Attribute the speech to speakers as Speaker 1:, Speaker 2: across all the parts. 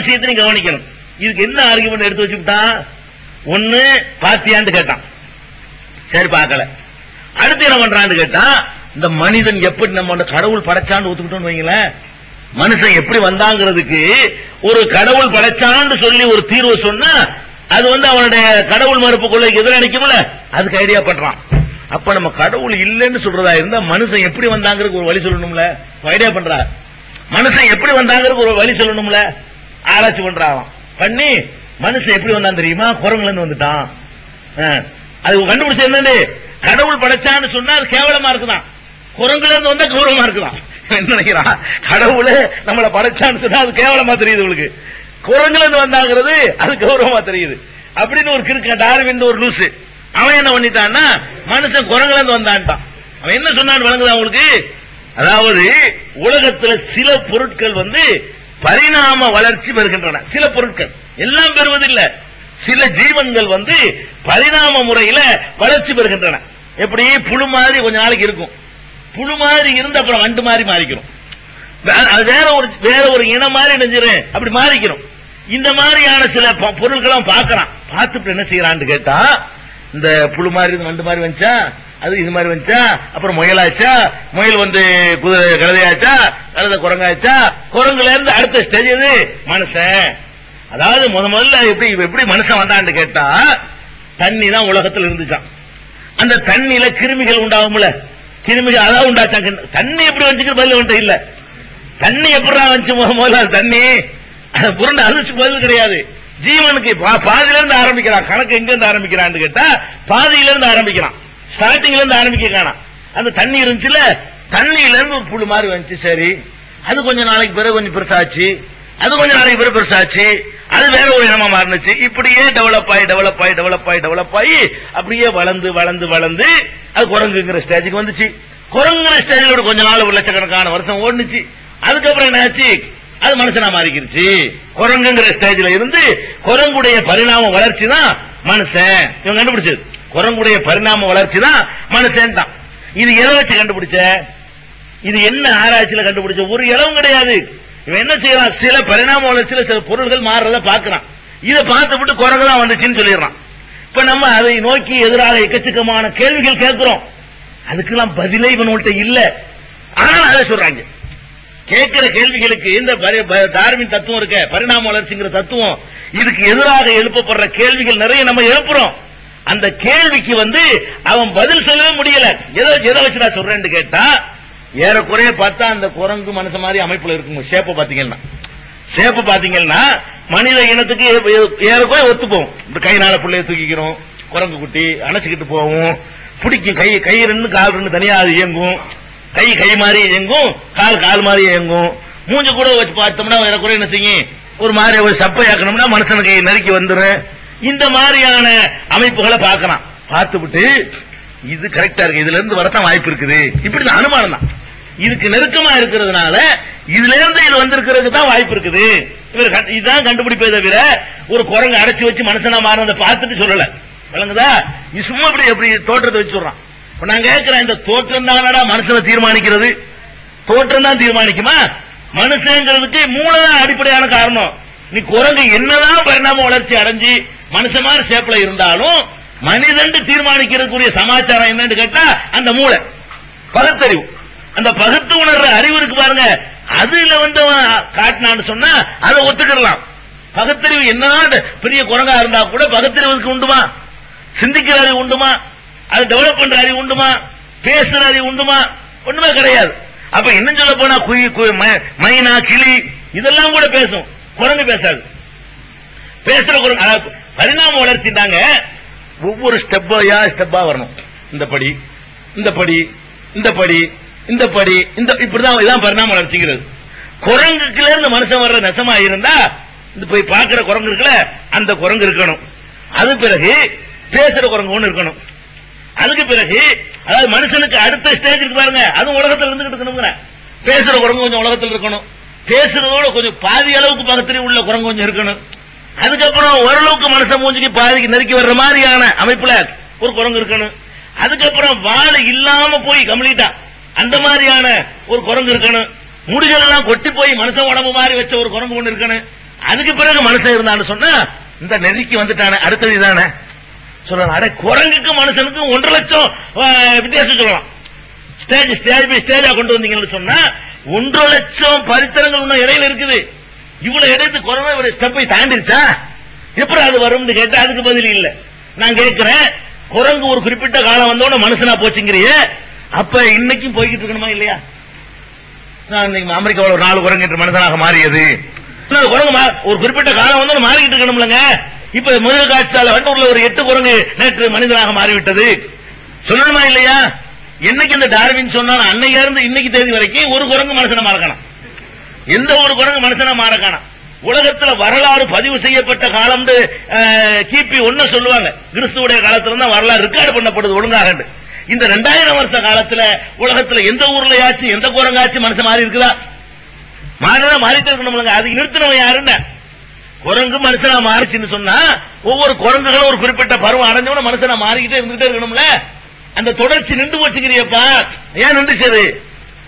Speaker 1: விஷயத்தையும் கவனிக்கணும். இதுக்கு என்ன ஆர்குமெண்ட் எடுத்து வச்சுக்கிட்டான்? ஒண்ணு பாத்தியான்னு கேட்டான். சரி பார்க்கல. அடுத்து என்ன பண்றான்னு கேட்டா இந்த மனிதன் எப்படி நம்ம கடவுள் படைச்சான்னு ஒத்துக்கிட்டோம்னு வைங்களேன். மனுஷன் எப்படி வந்தாங்கிறதுக்கு ஒரு கடவுள் படைச்சான்னு சொல்லி ஒரு தீர்வு சொன்னா அது வந்து அவனுடைய கடவுள் மறுப்பு கொள்ளைக்கு எதிராக எதிரணிக்கும்ல அதுக்கு ஐடியா பண்றான். அப்ப நம்ம கடவுள் இல்லைன்னு சொல்றதா இருந்தா மனுஷன் எப்படி வந்தாங்கிறதுக்கு ஒரு வழி சொல்லணும்ல? ஐடியா பண்றா. மனுஷன் எப்படி வந்தாங்கிறதுக்கு ஒரு வழி சொல்லணும்ல? ஆராய்ச்சி பண்றான் பண்ணி மனுஷன் எப்படி வந்தான் தெரியுமா? குரங்குல இருந்து வந்துட்டான். ஆ. அது கண்டுபிடிச்ச என்னது கடவுள் படைச்சான்னு சொன்னா அது கேவலமா இருக்குதான். குரங்குல இருந்து வந்தா கௌரவமா இருக்குதான். என்ன நினைக்கிறான் கடவுளே நம்மளை படைச்சான்னு சொன்னா அது கேவலமா தெரியுது உங்களுக்கு குரங்குல இருந்து வந்தாங்கிறது அது கௌரவமா தெரியுது. அப்படின்னு ஒரு கிருக்க டார்வின் ஒரு லூசு. அவன் என்ன பண்ணிட்டான்னா மனுஷன் குரங்குல இருந்து வந்தான்ட்டான். அவன் என்ன சொன்னான்னு வழங்குதான் உங்களுக்கு அதாவது உலகத்துல சில பொருட்கள் வந்து பரிணாம வளர்ச்சி பெறுகின்றன. சில பொருட்கள் எல்லாம் பெறுவதில்லை. சில ஜீவன்கள் வந்து பரிணாம முறையில வளர்ச்சி பெறுகின்றன. எப்படி? புழு மாதிரி கொஞ்ச நாளைக்கு இருக்கும். புழு மாதிரி இருந்து அப்புறம் வண்டு மாதிரி மாறிக்கிறோம். அது வேற ஒரு வேற ஒரு இனம் மாதிரி நெஞ்சிரும் அப்படி மாறிக்கிறோம். இந்த மாதிரியான சில பொருட்களும் பார்க்கறான் பார்த்துட்டு என்ன செய்யறான்னு கேட்டா இந்த புழு மாதிரி வண்டு மாதிரி வந்துச்சா? அது இது மாதிரி வந்துச்சா? அப்புறம் முயலாச்சா முயல் வந்து குதிரை கழுதையாச்சா? கழுதை குரங்காச்சா? குரங்குல இருந்து அடுத்த ஸ்டேஜ் எது? மனுஷன். அதாவது முத முதல்ல எப்படி எப்படி மனுஷன் வந்தான்னு கேட்டா தண்ணி தான் உலகத்தில் இருந்துச்சான் அந்த தண்ணியில கிருமிகள் உண்டாகும்ல. கிருமிகள் அதான் உண்டாச்சாங்க தண்ணி எப்படி வந்துச்சு பதில் வந்துட்டு இல்ல. தண்ணி எப்படா வந்துச்சு முத முதல்ல? தண்ணி. புரண்டு அழிச்சு பதில் கிடையாது. ஜீவனுக்கு பா- பாதியில இருந்து ஆரம்பிக்கிறான். கணக்கு எங்க இருந்து ஆரம்பிக்கிறான்னு கேட்டா பாதியில இருந்து ஆரம்பிக்கிறான். ஸ்டார்டிங்ல இருந்து ஆரம்பிக்க காணாம் அந்த தண்ணி இருந்துச்சுல தண்ணியில இருந்து ஒரு புழு மாதிரி வந்துச்சு சரி. அது கொஞ்ச நாளைக்கு பிறகு கொஞ்சம் பெருசாச்சு. அது கொஞ்ச நாளைக்கு பிறகு பெருசாச்சு. அது வேற ஒரு இனமா மாறினுச்சு. இப்படியே டெவலப் ஆகி டெவலப் ஆகி டெவலப் ஆகி டெவலப் ஆகி அப்படியே வளர்ந்து வளர்ந்து வளர்ந்து அது குரங்குங்கிற ஸ்டேஜுக்கு வந்துச்சு. குரங்குங்கிற ஸ்டேஜோட கொஞ்ச நாள் ஒரு லட்சக்கணக்கான வருஷம் ஓடுனுச்சு. அதுக்கப்புறம் என்னாச்சு? அது மனுஷனா மாறிக்கிருச்சு. குரங்குங்கிற ஸ்டேஜில் இருந்து குரங்குடைய பரிணாம வளர்ச்சி தான் மனுஷன். இவன் கண்டுபிடிச்சது. குரங்குடைய பரிணாம வளர்ச்சி தான் மனுஷன் தான். இது எதை வச்சு கண்டுபிடிச்ச? இது என்ன ஆராய்ச்சியில கண்டுபிடிச்ச? ஒரு இளவும் கிடையாது. இவன் என்ன செய்யறான்? சில பரிணாம வளர்ச்சியில சில பொருள்கள் மாறுறத பாக்குறான் இதை பார்த்து விட்டு குரங்கு தான் வந்துச்சுன்னு சொல்லிடுறான். இப்ப நம்ம அதை நோக்கி எதிராக எக்கச்சக்கமான கேள்விகள் கேட்கிறோம். அதுக்கெல்லாம் பதிலே இவன்கிட்ட இல்ல. ஆனால் அதை சொல்றாங்க. கேட்கிற கேள்விகளுக்கு இந்த பரி- ப- டார்வின் தத்துவம் இருக்க பரிணாம வளர்ச்சிங்கிற தத்துவம் இதுக்கு எதிராக எழுப்பப்படுற கேள்விகள் நிறைய நம்ம எழுப்புறோம். அந்த கேள்விக்கு வந்து அவன் பதில் சொல்லவே முடியல. எதை எதை வச்சு நான் சொல்றேன்னு கேட்டா ஏறக்குறைய பார்த்தா அந்த குரங்கு மனசு மாதிரி அமைப்புல இருக்கும் ஷேப்ப பாத்தீங்கன்னா ஷேப்ப பாத்தீங்கன்னா மனித இனத்துக்கு ஏ- ஏறக்குறைய ஒத்து இந்த கையினால பிள்ளைய தூக்கிக்கிறோம் குரங்கு குட்டி அணைச்சுக்கிட்டு போகும் பிடிக்கும் கை கை ரெண்டு கால் ரெண்டு தனியா அது இயங்கும். கை கை மாதிரி இயங்கும் கால் கால் மாதிரி இயங்கும். மூஞ்ச கூட வச்சு பார்த்தோம்னா ஏறக்குறைய என்ன செய்யும்? ஒரு மாதிரி ஒரு சப்பையாக்கணும்னா மனுஷனுக்கு நறுக்கி வந்துடும் இந்த மாதிரியான அமைப்புகளை பார்க்கலாம். பார்த்துவிட்டு இது கரெக்டா இருக்கு. இதுல இருந்து வரத்தான் வாய்ப்பு இருக்குது. இப்படி அனுமானம் தான். இதுக்கு நெருக்கமா இருக்கிறதுனால இதுல இருந்து இது வந்திருக்கிறதுக்கு தான் வாய்ப்பு இருக்குது. இவர் இதுதான் கண்டுபிடிப்பே தவிர ஒரு குரங்கு அடைச்சு வச்சு மனுஷனா மாறினதை பார்த்துட்டு சொல்லல. விளங்குதா? சும்மா இப்படி எப்படி தோற்றத்தை வச்சு சொல்றான். இப்ப நான் கேட்கிறேன் இந்த தோற்றம் தானடா மனுஷனை தீர்மானிக்கிறது? தோற்றம் தான் தீர்மானிக்குமா? மனுஷங்கிறதுக்கு மூலதான் அடிப்படையான காரணம். நீ குரங்கு என்னதான் பரிணாம வளர்ச்சி அடைஞ்சு மனுஷன் மாதிரி ஷேப்ல இருந்தாலும் மனிதன் தீர்மானிக்கிறக்கூடிய சமாச்சாரம் என்னன்னு கேட்டா அந்த மூளை. பகுத்தறிவு. அந்த பகுத்து உணர்ற அறிவு இருக்கு பாருங்க. அதுல வந்து அவன் காட்டினான்னு சொன்னா அதை ஒத்துக்கிடலாம். பகுத்தறிவு என்ன பெரிய குரங்கா இருந்தா கூட பகுத்தறிவுக்கு உண்டுமா? சிந்திக்கிற அறிவு உண்டுமா? அது டெவலப் பண்ற அறிவு உண்டுமா? பேசுற அறிவு உண்டுமா? ஒண்ணுமே கிடையாது. அப்ப இன்னும் சொல்ல போனா குயி ம- மைனா கிளி இதெல்லாம் கூட பேசும். குரங்கு பேசாது. பேசுற குரங்கு பரிணாம வளர்ச்சி தாங்க. ஒவ்வொரு ஸ்டெப்பையா ஸ்டெப்பா வரணும். இந்த படி இந்த படி இந்த படி இந்த படி இந்த இப்படிதான் இதான் பரிணாம வளர்ச்சிங்கிறது. குரங்குக்குல இருந்து மனுஷன் வர்ற நெசமா இருந்தா இந்த போய் பாக்குற குரங்கு இருக்குல்ல அந்த குரங்கு இருக்கணும். அது பிறகு பேசுற குரங்கு ஒண்ணு இருக்கணும். அதுக்கு பிறகு அதாவது மனுஷனுக்கு அடுத்த ஸ்டேஜ் இருக்கு பாருங்க அதுவும் உலகத்துல இருந்துகிட்டு இருக்கணும் பேசுற குரங்கு கொஞ்சம் உலகத்தில் இருக்கணும். பேசுறதோட கொஞ்சம் பாதி அளவுக்கு பக்கத்துல உள்ள குரங்கு கொஞ்சம் இருக்கணும். அதுக்கப்புறம் ஓரளவுக்கு மனசை மூஞ்சிக்கு பாதிக்கு நெருக்கி வர்ற மாதிரியான அமைப்புல ஒரு குரங்கு இருக்கணும். அதுக்கப்புறம் வாழை இல்லாம போய் கம்ப்ளீட்டா அந்த மாதிரியான ஒரு குரங்கு இருக்கணும். முடிகள் எல்லாம் கொட்டி போய் மனுஷன் உடம்பு மாதிரி வச்ச ஒரு குரங்கு ஒண்ணு இருக்கணும். அதுக்கு பிறகு மனுஷன் இருந்தான்னு சொன்னா இந்த நெருக்கி வந்துட்டானே அடுத்தது தானே சொல்லலாம். அட குரங்குக்கு மனுஷனுக்கு ஒன்றரை லட்சம் வித்தியாசம் சொல்லலாம். ஸ்டேஜ் ஸ்டேஜ் பை ஸ்டேஜா கொண்டு வந்தீங்கன்னு சொன்னா ஒன்றரை லட்சம் பரித்தரங்கள் இன்னும் இடையில இருக்குது. இவ்வளவு எடுத்து கொரோனா ஒரு ஸ்டெப்பை தாண்டிருச்சா? எப்படி அது வரும்னு கேட்டா அதுக்கு பதில் இல்ல. நான் கேட்கிறேன் குரங்கு ஒரு குறிப்பிட்ட காலம் வந்தோட மனுஷனா போச்சுங்கிறிய அப்ப இன்னைக்கும் போய்கிட்டு இருக்கணுமா இல்லையா? நான் இன்னைக்கு அமெரிக்காவில் ஒரு நாலு குரங்கு என்று மனுஷனாக மாறியது. குரங்கு மா- ஒரு குறிப்பிட்ட காலம் வந்து மாறிக்கிட்டு இருக்கணும்லங்க. இப்ப மிருக காட்சியால் வண்டூர்ல ஒரு எட்டு குரங்கு நேற்று மனிதனாக மாறிவிட்டது. சொல்லணுமா இல்லையா? என்னைக்கு இந்த டார்வின் சொன்னாலும் அன்னைக்கு இருந்து இன்னைக்கு தேதி வரைக்கும் ஒரு குரங்கு மனுஷனை மாறக்கணும். எந்த ஒரு குரங்கு மனுஷனா காணும். உலகத்துல வரலாறு பதிவு செய்யப்பட்ட காலம் கிபி ஒன்னு சொல்லுவாங்க. கிறிஸ்துவோடைய காலத்துல தான் வரலாறு ரெக்கார்டு பண்ணப்படுது ஒழுங்காக இந்த ரெண்டாயிரம் வருஷ காலத்துல உலகத்துல எந்த ஊர்லயாச்சும் எந்த குரங்காச்சும் மனுஷன் மாறி இருக்குதா? மாறினா மாறிட்டு இருக்கணும்லங்க அதுக்கு நிறுத்தினவன் யாருன்னு குரங்கு மனுஷனா மாறிச்சுன்னு சொன்னா ஒவ்வொரு குரங்குகளும் ஒரு குறிப்பிட்ட பருவம் அடைஞ்சவன மனுஷனா மாறிக்கிட்டே இருந்துகிட்டே இருக்கணும்ல? அந்த தொடர்ச்சி நின்று போச்சுக்கிறியப்பா. ஏன் நின்றுச்சது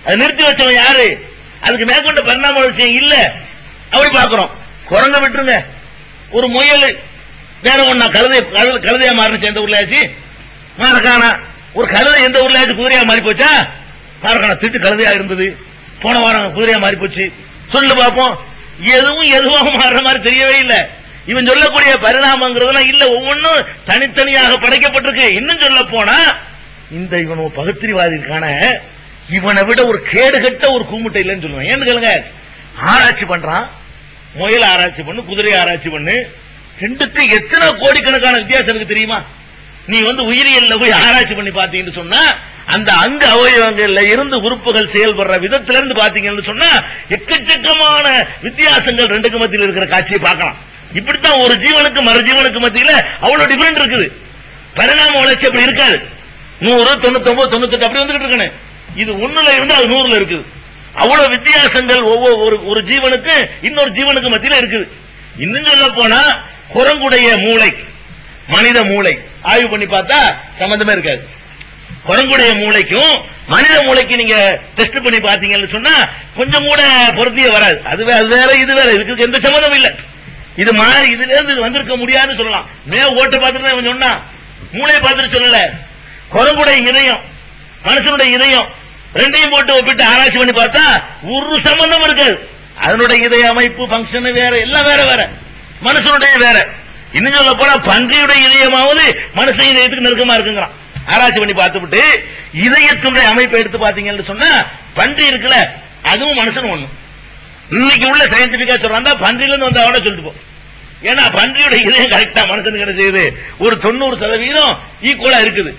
Speaker 1: அது நிறுத்தி வச்சவன் யாரு? அதுக்கு மேற்கொண்ட பரிணாம விஷயம் இல்ல. அப்படி பாக்குறோம் குரங்க விட்டுருங்க. ஒரு முயல் வேற ஒண்ணா கழுதை கழுதையா மாறினுச்சு எந்த ஊர்ல ஆச்சு? மாறக்கானா ஒரு கழுதை எந்த ஊர்ல ஆச்சு? குதிரையா மாறி போச்சா மாறக்கானா திட்டு கழுதையா இருந்தது. போன வாரம் குதிரையா மாறி போச்சு சொல்லு பார்ப்போம் எதுவும் எதுவாக மாறுற மாதிரி தெரியவே இல்லை. இவன் சொல்லக்கூடிய பரிணாமங்கிறதுலாம் இல்ல. ஒவ்வொன்றும் தனித்தனியாக படைக்கப்பட்டிருக்கு. இன்னும் சொல்ல போனா இந்த இவன் பகுத்திரிவாதிக்கான இவனை விட ஒரு கேடுகட்ட ஒரு கூமுட்டை இல்லைன்னு சொல்லுவேன். ஏன்னு கேளுங்க ஆராய்ச்சி பண்றான். முயல் ஆராய்ச்சி பண்ணு குதிரை ஆராய்ச்சி பண்ணு. ரெண்டுக்கு எத்தனை கோடிக்கணக்கான வித்தியாசம் இருக்கு தெரியுமா? நீ வந்து உயிரியல்ல போய் ஆராய்ச்சி பண்ணி பாத்தீங்கன்னு சொன்னா அந்த அங்க அவயவங்கள்ல இருந்து உறுப்புகள் செயல்படுற விதத்துல இருந்து பாத்தீங்கன்னு சொன்னா எக்கச்சக்கமான வித்தியாசங்கள் ரெண்டுக்கு மத்தியில் இருக்கிற காட்சியை பார்க்கலாம். இப்படித்தான் ஒரு ஜீவனுக்கு மறு ஜீவனுக்கு மத்தியில அவ்வளவு டிஃபரெண்ட் இருக்குது. பரிணாம வளர்ச்சி அப்படி இருக்காது. நூறு தொண்ணூத்தி ஒன்பது தொண்ணூத்தி அப்படி வந்துகிட்டு இருக்கணும். இது ஒண்ணுல இருந்து அது நூறுல இருக்குது. அவ்வளவு வித்தியாசங்கள் ஒவ்வொரு ஒரு- ஒரு ஜீவனுக்கு இன்னொரு ஜீவனுக்கு மத்தியில இருக்குது. இன்னும் சொல்ல போனா குரங்குடைய மூளை மனித மூளை. ஆய்வு பண்ணி பார்த்தா சம்பந்தமே இருக்காது. குரங்குடைய மூளைக்கும் மனித மூளைக்கு நீங்க டெஸ்ட் பண்ணி பாத்தீங்கன்னு சொன்னா கொஞ்சம் கூட பொருத்தியே வராது. அது அது வேற இது வேற. இதுக்கு எந்த சம்மந்தம் இல்ல. இது மாதிரி இதுல இருந்து வந்திருக்க முடியாதுன்னு சொல்லலாம். மே ஓட்ட பார்த்துட்டு சொன்னா மூளையை பார்த்துட்டு சொல்லல. குரங்குடைய இதயம் மனுஷனுடைய இதயம் ரெண்டையும் போட்டு ஒப்பிட்டு ஆராய்ச்சி பண்ணி பார்த்தா ஒரு சம்பந்தம் இருக்காது அதனுடைய இதய அமைப்பு ஃபங்க்ஷன் வேற எல்லாம் வேற வேற. மனுஷனுடைய வேற. இன்னும் சொல்ல போனா பன்றியுடைய இதயமாவது மனுஷன் இதயத்துக்கு நெருக்கமா இருக்குங்கிறான். ஆராய்ச்சி பண்ணி பார்த்துவிட்டு இதயத்தினுடைய அமைப்பை எடுத்து பாத்தீங்கன்னு சொன்னா பன்றி இருக்குல்ல அதுவும் மனுஷன் ஒண்ணு. இன்னைக்கு உள்ள சயின்டிபிக்கா சொல்றாங்க பன்றில இருந்து வந்தவன சொல்லிட்டு போ. ஏன்னா பன்றியோட இதயம் கரெக்டா மனுஷனுக்கு என்ன செய்யுது? ஒரு தொண்ணூறு சதவீதம் ஈக்குவலா இருக்குது.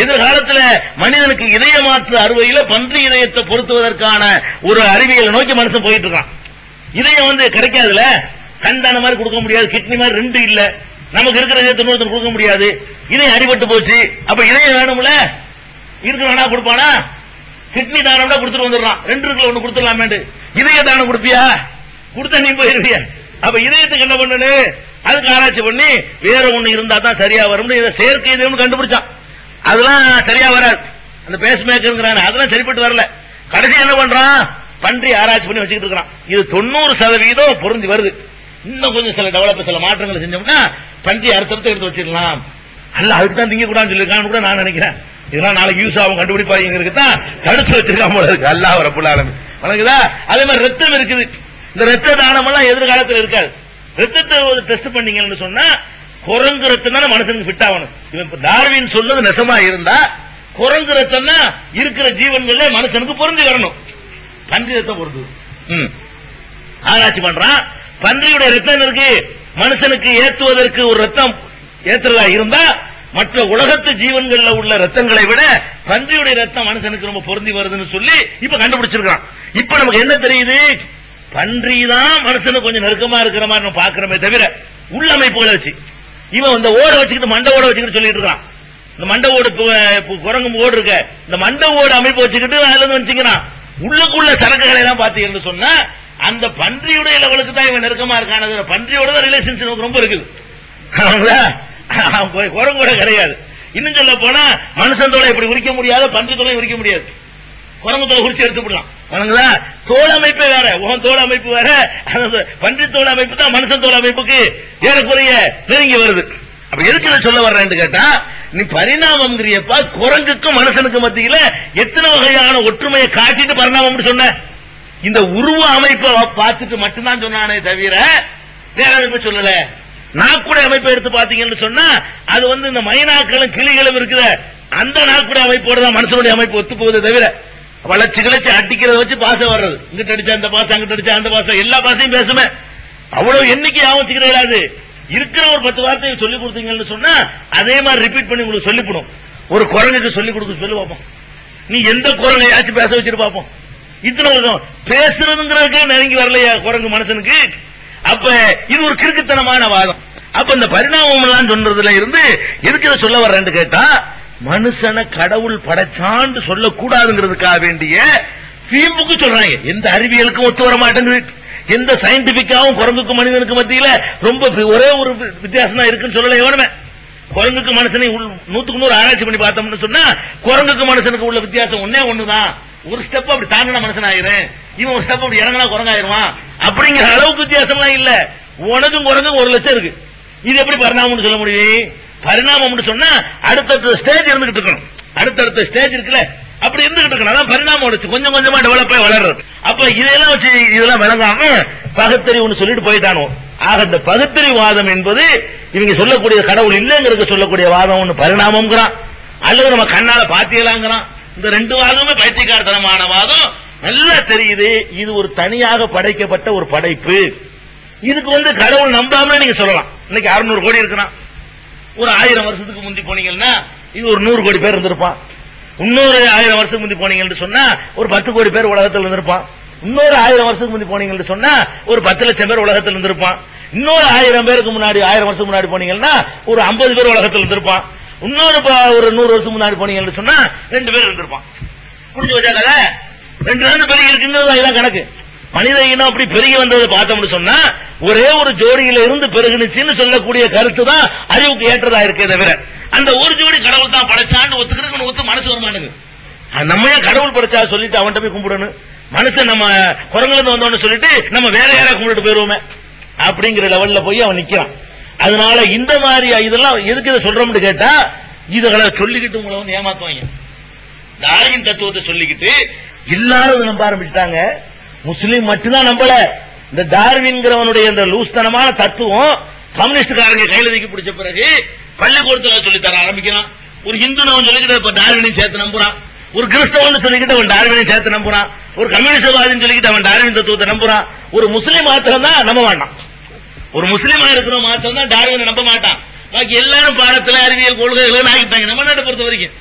Speaker 1: எதிர்காலத்துல மனிதனுக்கு இதய மாற்று அறுவையில பன்றி இதயத்தை பொருத்துவதற்கான ஒரு அறிவியல் நோக்கி மனுஷன் போயிட்டு இருக்கான். இதயம் வந்து கிடைக்காதுல கண்தான மாதிரி கொடுக்க முடியாது கிட்னி மாதிரி ரெண்டு இல்ல. நமக்கு இருக்கிற இதயத்தை இன்னொருத்தர் கொடுக்க முடியாது. இதயம் அடிபட்டு போச்சு. அப்ப இதயம் வேணும்ல? இருக்கு வேணா கொடுப்பானா? கிட்னி தானம்னா கொடுத்துட்டு வந்துடுறான். ரெண்டு இருக்குல்ல ஒண்ணு கொடுத்துடலாமேண்டு இதய தானம் கொடுப்பியா? கொடுத்தா நீ போயிருவிய? அப்ப இதயத்துக்கு என்ன பண்ணனு? அதுக்கு ஆராய்ச்சி பண்ணி வேற ஒண்ணு இருந்தா தான் சரியா வரும்னு இதை செயற்கை இதயம்னு கண்டுபிடிச்சான். அதெல்லாம் சரியா வராது. அந்த பேஸ் மேக்கருங்கிறாங்க அதெல்லாம் சரிப்பட்டு வரல. கடைசி என்ன பண்றான்? பன்றி ஆராய்ச்சி பண்ணி வச்சுக்கிட்டு இருக்கிறான். இது தொண்ணூறு சதவீதம் பொருந்தி வருது. இன்னும் கொஞ்சம் சில டெவலப் சில மாற்றங்களை செஞ்சோம்னா பன்றி அடுத்தடுத்து எடுத்து வச்சிடலாம். அல்ல அதுக்கு தான் திங்க கூடாதுன்னு சொல்லிருக்கான்னு கூட நான் நினைக்கிறேன். இதெல்லாம் நாளைக்கு யூஸ் ஆகும் கண்டுபிடிப்பாங்கிறதுக்கு தான் தடுத்து வச்சிருக்கான் போல இருக்கு. அல்லாஹ் ரப்புல் ஆலமீன் வணங்குதா? அதே மாதிரி ரத்தம் இருக்குது. இந்த ரத்த தானம் எல்லாம் எதிர்காலத்தில் இருக்காது. ரத்தத்தை டெஸ்ட் பண்ணீங்கன்னு சொன்னா குரங்கு ரத்தம் தானே மனுஷனுக்கு ஃபிட் ஆகணும். இவன் டார்வின் சொல்றது நெசமா இருந்தா குரங்கு ரத்தம் தான் இருக்கிற ஜீவன்களே மனுஷனுக்கு பொருந்தி வரணும். பன்றி ரத்தம் பொருந்து ம். ஆராய்ச்சி பண்றான். பன்றியுடைய ரத்தம் இருக்கு? மனுஷனுக்கு ஏற்றுவதற்கு ஒரு ரத்தம் ஏற்றுறதா இருந்தா மற்ற உலகத்து ஜீவன்கள்ல உள்ள ரத்தங்களை விட பன்றியுடைய ரத்தம் மனுஷனுக்கு ரொம்ப பொருந்தி வருதுன்னு சொல்லி இப்ப கண்டுபிடிச்சிருக்கான் இப்ப நமக்கு என்ன தெரியுது? பன்றி தான் மனுஷனுக்கு கொஞ்சம் நெருக்கமா இருக்கிற மாதிரி நம்ம பாக்குறோமே தவிர உள்ளமைப்புகளை வச்சு. இவன் இந்த ஓட வச்சுக்கிட்டு மண்டை ஓட வச்சுக்கிட்டு சொல்லிட்டு இருக்கான். இந்த மண்டை ஓடு பு- குரங்கு ஓடு இருக்க. இந்த மண்டை ஓடு அமைப்பு வச்சுக்கிட்டு அதுல இருந்து வச்சுக்கிறான் உள்ளுக்குள்ள சரக்குகளை எல்லாம் பாத்தீங்கன்னு சொன்னா அந்த பன்றியுடைய லெவலுக்கு தான் இவன் நெருக்கமா இருக்கான. பன்றியோட தான் ரிலேஷன்ஷிப் ரொம்ப இருக்குது. ஆமாங்களா? அவன் குரங்கோட கிடையாது இன்னும் சொல்ல போனா மனுஷன் தோலை இப்படி உரிக்க முடியாத பன்றி தோலை உரிக்க முடியாது. குரங்கு தோலை உரிச்சு எடுத்து விடலாம் வணங்களா தோல் அமைப்பு வேற. உன் தோல் அமைப்பு வேற. அந்த பன்றி தோல் அமைப்பு தான் மனுஷன் தோல் அமைப்புக்கு ஏறக்குறைய நெருங்கி வருது. அப்ப எதுக்கு நான் சொல்ல வர்றேன்னு கேட்டா நீ பரிணாமம்ங்கிறியப்பா குரங்குக்கும் மனுஷனுக்கு மத்தியில எத்தனை வகையான ஒற்றுமையை காட்டிட்டு பரிணாமம்னு சொன்ன? இந்த உருவ அமைப்பை பார்த்துட்டு மட்டும்தான் சொன்னானே தவிர வேற அமைப்பு சொல்லல? நாக்குடைய அமைப்பை எடுத்து பாத்தீங்கன்னு சொன்னா அது வந்து இந்த மைனாக்களும் கிளிகளும் இருக்குது. அந்த நாக்குடைய அமைப்போட தான் மனுஷனுடைய அமைப்பு ஒத்து போகுது தவிர வளர்ச்சி கிளச்சி அடிக்கிறத வச்சு பாசம் வர்றது. இங்கிட்ட அடிச்சா அந்த பாசம் அங்கிட்ட அடிச்சா அந்த பாசம். எல்லா பாசையும் பேசுமே. அவ்வளவு எண்ணிக்கை ஆகும் வச்சுக்கிறாது இருக்கிற ஒரு பத்து வார்த்தையை சொல்லி கொடுத்தீங்கன்னு சொன்னா அதே மாதிரி ரிப்பீட் பண்ணி உங்களுக்கு சொல்லிவிடும் ஒரு குரங்குக்கு சொல்லிக் கொடுக்க சொல்லி பார்ப்போம் நீ எந்த குரங்கையாச்சும் பேச வச்சிட்டு பார்ப்போம் இத்தனை வருஷம் பேசுறதுங்கிறதுக்கே நெருங்கி வரலையா குரங்கு மனுஷனுக்கு? அப்ப இது ஒரு கிறுக்குத்தனமான வாதம். அப்ப இந்த பரிணாமம் எல்லாம் சொன்னதுல இருந்து எதுக்கு சொல்ல வர்றேன்னு கேட்டா மனுஷனை கடவுள் படைச்சான்னு சொல்லக்கூடாதுங்கிறதுக்காக வேண்டிய தீம்புக்கு சொல்றாங்க. எந்த அறிவியலுக்கும் ஒத்து வர மாட்டேங்குது எந்த சயின்டிபிக்காவும் குரங்குக்கும் மனிதனுக்கு மத்தியில ரொம்ப ஒரே ஒரு வித்தியாசம் தான் இருக்குன்னு சொல்லல எவனுமே குரங்குக்கு மனுஷனை உள்- நூத்துக்கு நூறு ஆராய்ச்சி பண்ணி பார்த்தோம்னு சொன்னா குரங்குக்கு மனுஷனுக்கு உள்ள வித்தியாசம் ஒன்னே ஒண்ணுதான் ஒரு ஸ்டெப் அப்படி தாண்டின மனுஷன் ஆயிரும் இவன் ஒரு ஸ்டெப் அப்படி இறங்கினா குரங்காயிருவான். அப்படிங்கிற அளவுக்கு வித்தியாசம்லாம் இல்ல. உனக்கும் குரங்கும் ஒரு லட்சம் இருக்கு. இது எப்படி பரிணாமம்னு சொல்ல முடியும்? பரிணாமம்னு சொன்னா அடுத்தடுத்த ஸ்டேஜ் இருந்துகிட்டு இருக்கணும். அடுத்தடுத்த ஸ்டேஜ் இருக்குல்ல? அப்படி இருந்துகிட்டு இருக்கணும். அதான் பரிணாமம் வச்சு கொஞ்சம் கொஞ்சமா டெவலப் ஆகி வளர்றது. அப்ப இதெல்லாம் வச்சு இதெல்லாம் விளங்காம பகத்தறிவுன்னு சொல்லிட்டு போயிட்டானோ? ஆக இந்த பகுத்தறிவாதம் என்பது இவங்க சொல்லக்கூடிய கடவுள் இல்லைங்கிறது சொல்லக்கூடிய வாதம் ஒண்ணு பரிணாமம்ங்கிறான். அல்லது நம்ம கண்ணால பாத்தியலாங்கிறான். இந்த ரெண்டு வாதமுமே பைத்தியக்காரத்தனமான வாதம். நல்லா தெரியுது. இது ஒரு தனியாக படைக்கப்பட்ட ஒரு படைப்பு. இதுக்கு வந்து கடவுள் நம்பாமலே நீங்க சொல்லலாம். இன்னைக்கு 600 கோடி இருக்கிறான் ஒரு ஆயிரம் வருஷத்துக்கு முந்தி போனீங்கன்னா இது ஒரு நூறு கோடி பேர் இருந்திருப்பான். இன்னொரு ஆயிரம் வருஷத்துக்கு முந்தி போனீங்கன்னு சொன்னா ஒரு பத்து கோடி பேர் உலகத்தில் இருந்திருப்பான். இன்னொரு ஆயிரம் வருஷத்துக்கு முந்தி போனீங்கன்னு சொன்னா ஒரு பத்து லட்சம் பேர் உலகத்தில் இருந்திருப்பான். இன்னொரு ஆயிரம் பேருக்கு முன்னாடி ஆயிரம் வருஷம் முன்னாடி போனீங்கன்னா ஒரு ஐம்பது பேர் உலகத்தில் இருந்திருப்பான். இன்னொரு ஒரு நூறு வருஷம் முன்னாடி போனீங்கன்னு சொன்னா ரெண்டு பேர் இருந்திருப்பான். புரிஞ்சு வச்சா ரெண்டு ரெண்டு பேருக்கு இருக்குன்னு கணக்கு. மனித இனம் அப்படி பெருகி வந்ததை பார்த்தோம்னு சொன்னா ஒரே ஒரு ஜோடியில இருந்து பெருகுனுச்சுன்னு சொல்லக்கூடிய கருத்து தான் அறிவுக்கு ஏற்றதா இருக்கே தவிர அந்த ஒரு ஜோடி கடவுள் தான் படைச்சான்னு ஒத்துக்கிறதுக்கு ஒத்து மனசு வர நம்ம ஏன் கடவுள் படைச்சா சொல்லிட்டு அவன்கிட்ட போய் கும்பிடணும்? மனுஷன் நம்ம குரங்குல வந்தோம்னு சொல்லிட்டு நம்ம வேற யாரா கும்பிட்டு போயிருவோமே? அப்படிங்கிற லெவல்ல போய் அவன் நிக்கிறான். அதனால இந்த மாதிரி இதெல்லாம் எதுக்கு இதை சொல்றோம்னு கேட்டா இதுகளை சொல்லிக்கிட்டு உங்களை வந்து ஏமாத்துவாங்க. டார்வின் தத்துவத்தை சொல்லிக்கிட்டு எல்லாரும் நம்ப ஆரம்பிச்சிட்டாங்க. முஸ்லீம் மட்டும்தான் நம்பல. இந்த டார்வின்கிறவனுடைய இந்த லூஸ்தனமான தத்துவம் கம்யூனிஸ்டுக்காரங்க கையில தூக்கி பிடிச்ச பிறகு பள்ளிக்கூடத்தில் சொல்லி தர ஆரம்பிக்கிறான். ஒரு இந்து அவன் சொல்லிக்கிட்டு இப்ப டார்வினையும் சேர்த்து நம்புறான். ஒரு கிறிஸ்தவன் சொல்லிக்கிட்டு அவன் டார்வினையும் சேர்த்து நம்புறான். ஒரு கம்யூனிஸ்டவாதின்னு சொல்லிக்கிட்டு அவன் டார்வின் தத்துவத்தை நம்புறான். ஒரு முஸ்லீம் மாத்திரம் தான் நம்ப வேண்டாம் ஒரு முஸ்லீமா இருக்கிற மாத்திரம் தான் டார்வினை நம்ப மாட்டான். பாக்கி எல்லாரும் பாடத்துல அறிவியல் கொள்கைகளை ஆகிட்டாங்க. நம்ம நாட்டை பொறுத்த வரைக்கும்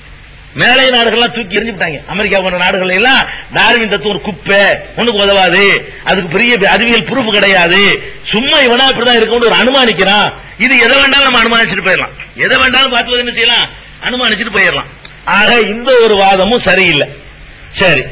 Speaker 1: மேலை நாடுகள்லாம் தூக்கி எரிஞ்சுட்டாங்க அமெரிக்கா போன்ற நாடுகள் எல்லாம் டார்வின் தத்துவம் ஒரு குப்பை ஒண்ணுக்கு உதவாது. அதுக்கு பெரிய அறிவியல் ப்ரூஃப் கிடையாது. சும்மா இவனா இப்படிதான் இருக்கும்னு ஒரு அனுமானிக்கிறான். இது எதை வேண்டாலும் நம்ம அனுமானிச்சுட்டு போயிடலாம். எதை வேண்டாலும் பார்த்து என்ன செய்யலாம். அனுமானிச்சுட்டு போயிடலாம். ஆக இந்த ஒரு வாதமும் சரியில்லை. சரி.